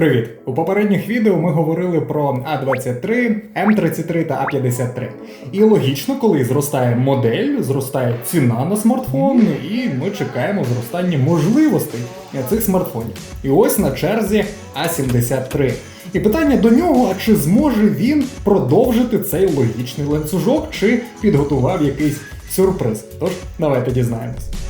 Привіт! У попередніх відео ми говорили про А23, М33 та А53. І логічно, коли зростає модель, зростає ціна на смартфон, і ми чекаємо зростання можливостей цих смартфонів. І ось на черзі А73. І питання до нього: а чи зможе він продовжити цей логічний ланцюжок, чи підготував якийсь сюрприз? Тож давайте дізнаємось.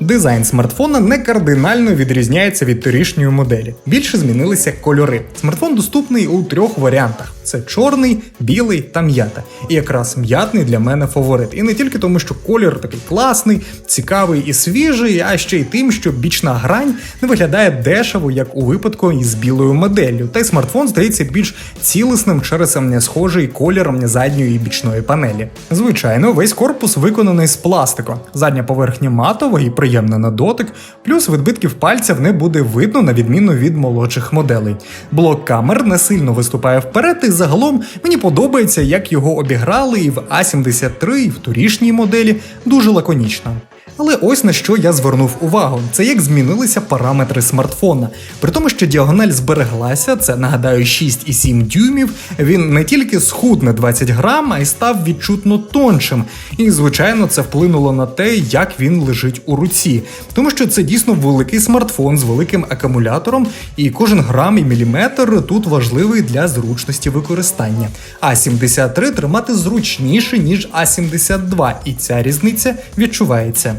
Дизайн смартфона не кардинально відрізняється від торішньої моделі. Більше змінилися кольори. Смартфон доступний у трьох варіантах: це чорний, білий та м'ята. І якраз м'ятний для мене фаворит. І не тільки тому, що колір такий класний, цікавий і свіжий, а ще й тим, що бічна грань не виглядає дешево, як у випадку із білою моделлю. Та й смартфон здається більш цілісним через ем, схожий колір задньої і бічної панелі. Звичайно, весь корпус виконаний з пластику. Задня поверхня матова і приємна на дотик, плюс відбитків пальців не буде видно на відміну від молодших моделей. Блок камер не сильно виступає вперед, і загалом мені подобається, як його обіграли і в А73, і в торішній моделі дуже лаконічно. Але ось на що я звернув увагу: це як змінилися параметри смартфона. При тому, що діагональ збереглася, це нагадаю 6,7 дюймів. Він не тільки схуд на 20 грам, а й став відчутно тоншим. І, звичайно, це вплинуло на те, як він лежить у руці. Тому що це дійсно великий смартфон з великим акумулятором, і кожен грам і міліметр тут важливий для зручності використання. А 73 тримати зручніше, ніж А72, і ця різниця відчувається.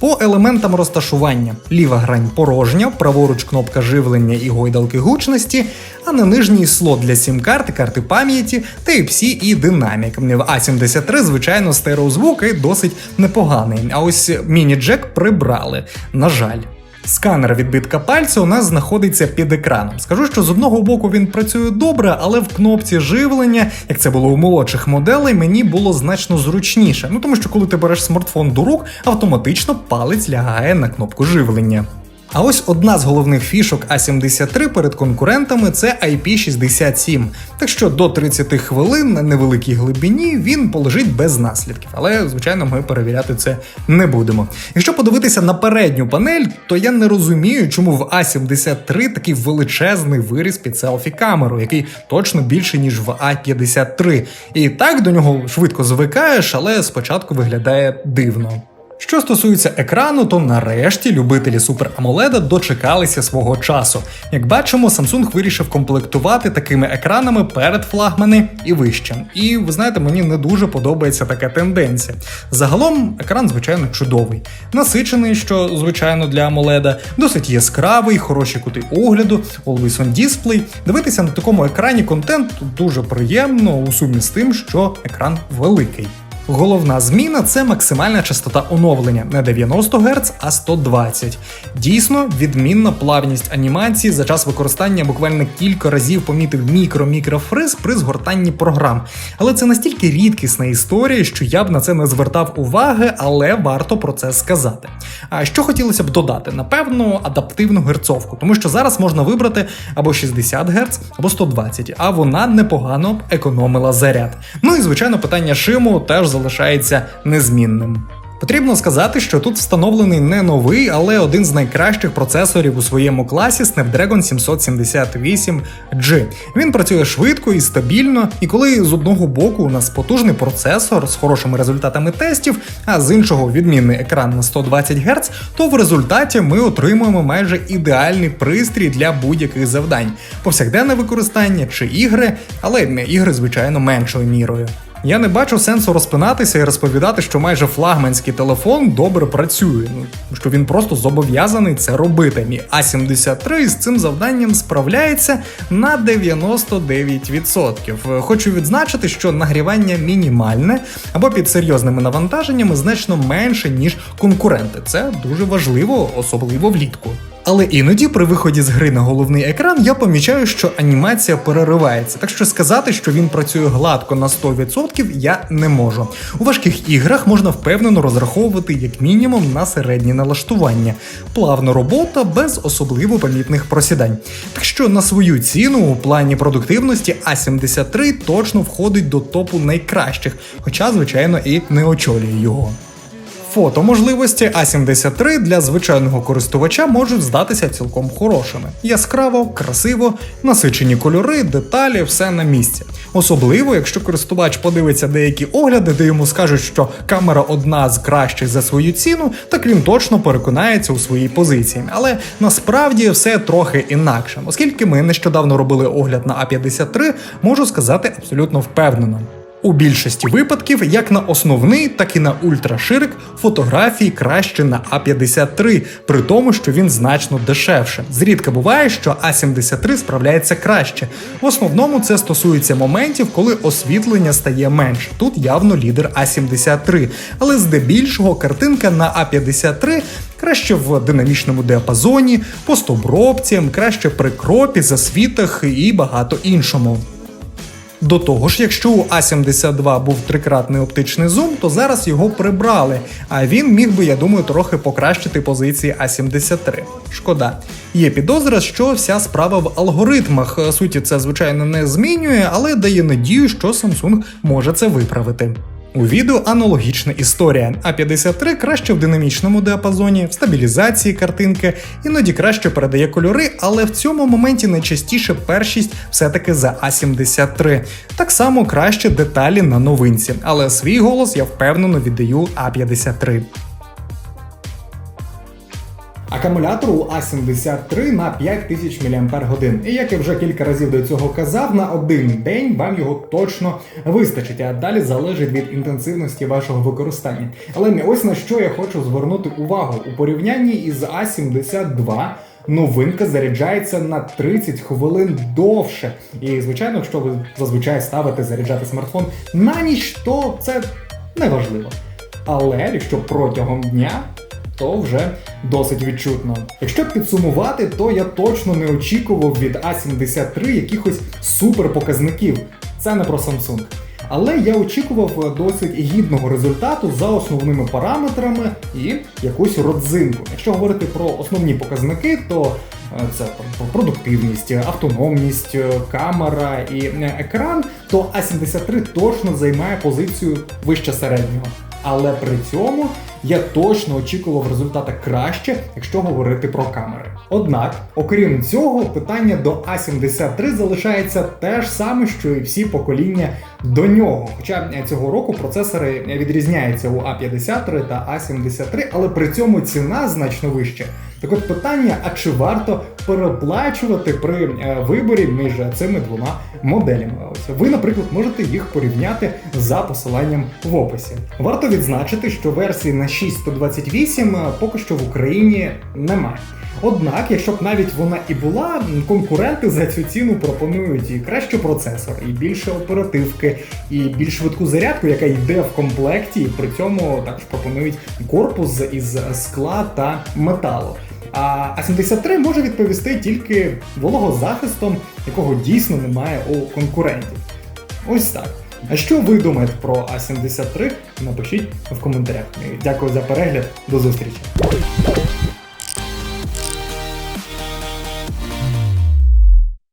По елементам розташування: ліва грань порожня, праворуч кнопка живлення і гойдалки гучності, а на нижній слот для сім карт карти пам'яті, Type-C і динамік. В А73, звичайно, стереозвук і досить непоганий. А ось міні-джек прибрали. На жаль. Сканер відбитка пальця у нас знаходиться під екраном. Скажу, що з одного боку він працює добре, але в кнопці живлення, як це було у молодших моделей, мені було значно зручніше. Ну тому що коли ти береш смартфон до рук, автоматично палець лягає на кнопку живлення. А ось одна з головних фішок А73 перед конкурентами це IP67. Так що до 30 хвилин на невеликій глибині він полежить без наслідків. Але, звичайно, ми перевіряти це не будемо. Якщо подивитися на передню панель, то я не розумію, чому в А73 такий величезний виріс під селфі камеру, який точно більше, ніж в А53. І так до нього швидко звикаєш, але спочатку виглядає дивно. Що стосується екрану, то нарешті любителі Super AMOLED дочекалися свого часу. Як бачимо, Samsung вирішив комплектувати такими екранами перед флагмани і вище. І ви знаєте, мені не дуже подобається така тенденція. Загалом екран, звичайно, чудовий, насичений, що звичайно для AMOLED, досить яскравий, хороші кути огляду, Always on Display. Дивитися на такому екрані контент дуже приємно у сумі з тим, що екран великий. Головна зміна це максимальна частота оновлення не 90 Гц, а 120. Дійсно, відмінна плавність анімації за час використання буквально кілька разів помітив мікро-мікрофриз при згортанні програм. Але це настільки рідкісна історія, що я б на це не звертав уваги, але варто про це сказати. А що хотілося б додати? Напевно, адаптивну герцовку, тому що зараз можна вибрати або 60 Гц, або 120, а вона непогано економила заряд. Ну і звичайно, питання шиму теж залишається незмінним. Потрібно сказати, що тут встановлений не новий, але один з найкращих процесорів у своєму класі Snapdragon 778G. Він працює швидко і стабільно, і коли з одного боку у нас потужний процесор з хорошими результатами тестів, а з іншого відмінний екран на 120 Гц, то в результаті ми отримуємо майже ідеальний пристрій для будь-яких завдань, повсякденне використання чи ігри, але не ігри, звичайно, меншою мірою. Я не бачу сенсу розпинатися і розповідати, що майже флагманський телефон добре працює, ну що він просто зобов'язаний це робити. Мій А73 з цим завданням справляється на 99%. Хочу відзначити, що нагрівання мінімальне або під серйозними навантаженнями значно менше, ніж конкуренти. Це дуже важливо, особливо влітку. Але іноді при виході з гри на головний екран я помічаю, що анімація переривається, так що сказати, що він працює гладко на 100% я не можу. У важких іграх можна впевнено розраховувати як мінімум на середні налаштування, плавна робота без особливо помітних просідань. Так що на свою ціну у плані продуктивності А73 точно входить до топу найкращих, хоча, звичайно, і не очолює його. Фотоможливості А73 для звичайного користувача можуть здатися цілком хорошими. Яскраво, красиво, насичені кольори, деталі, все на місці. Особливо, якщо користувач подивиться деякі огляди, де йому скажуть, що камера одна з кращих за свою ціну, так він точно переконається у своїй позиції. Але насправді все трохи інакше, оскільки ми нещодавно робили огляд на А53, можу сказати абсолютно впевнено. У більшості випадків, як на основний, так і на ультраширик, фотографії краще на А53, при тому, що він значно дешевше. Зрідка буває, що А73 справляється краще. В основному це стосується моментів, коли освітлення стає менше. Тут явно лідер А73. Але здебільшого картинка на А53 краще в динамічному діапазоні, постобробці, краще при кропі, засвітах і багато іншому. До того ж, якщо у А72 був трикратний оптичний зум, то зараз його прибрали, а він міг би, я думаю, трохи покращити позиції А73. Шкода. Є підозра, що вся справа в алгоритмах. Суті це, звичайно, не змінює, але дає надію, що Samsung може це виправити. У відео аналогічна історія. А53 краще в динамічному діапазоні, в стабілізації картинки, іноді краще передає кольори, але в цьому моменті найчастіше першість все-таки за А73. Так само краще деталі на новинці, але свій голос я впевнено віддаю А53. Акумулятор у А73 на 5000 мАч. І як я вже кілька разів до цього казав, на один день вам його точно вистачить, а далі залежить від інтенсивності вашого використання. Але не ось на що я хочу звернути увагу у порівнянні із А72. Новинка заряджається на 30 хвилин довше. І, звичайно, якщо ви зазвичай ставите заряджати смартфон на ніч, то це неважливо. Але якщо протягом дня, то вже досить відчутно. Якщо підсумувати, то я точно не очікував від А73 якихось суперпоказників. Це не про Samsung. Але я очікував досить гідного результату за основними параметрами і якусь родзинку. Якщо говорити про основні показники, то е, це там продуктивність, автономність, е, камера і е, екран, то А73 точно займає позицію вище середнього. Але при цьому я точно очікував результата краще, якщо говорити про камери. Однак, окрім цього, питання до А73 залишається те ж саме, що і всі покоління до нього. Хоча цього року процесори відрізняються у А53 та А73, але при цьому ціна значно вища. Так от питання: а чи варто переплачувати при е, виборі між цими двома моделями? Ось ви, наприклад, можете їх порівняти за посиланням в описі. Варто відзначити, що версії на 6128 поки що в Україні немає. Однак, якщо б навіть вона і була, конкуренти за цю ціну пропонують і кращий процесор, і більше оперативки, і більш швидку зарядку, яка йде в комплекті, і при цьому також пропонують корпус із скла та металу. А А73 може відповісти тільки вологозахистом, якого дійсно немає у конкурентів. Ось так. А що ви думаєте про А73? Напишіть в коментарях. Дякую за перегляд, до зустрічі.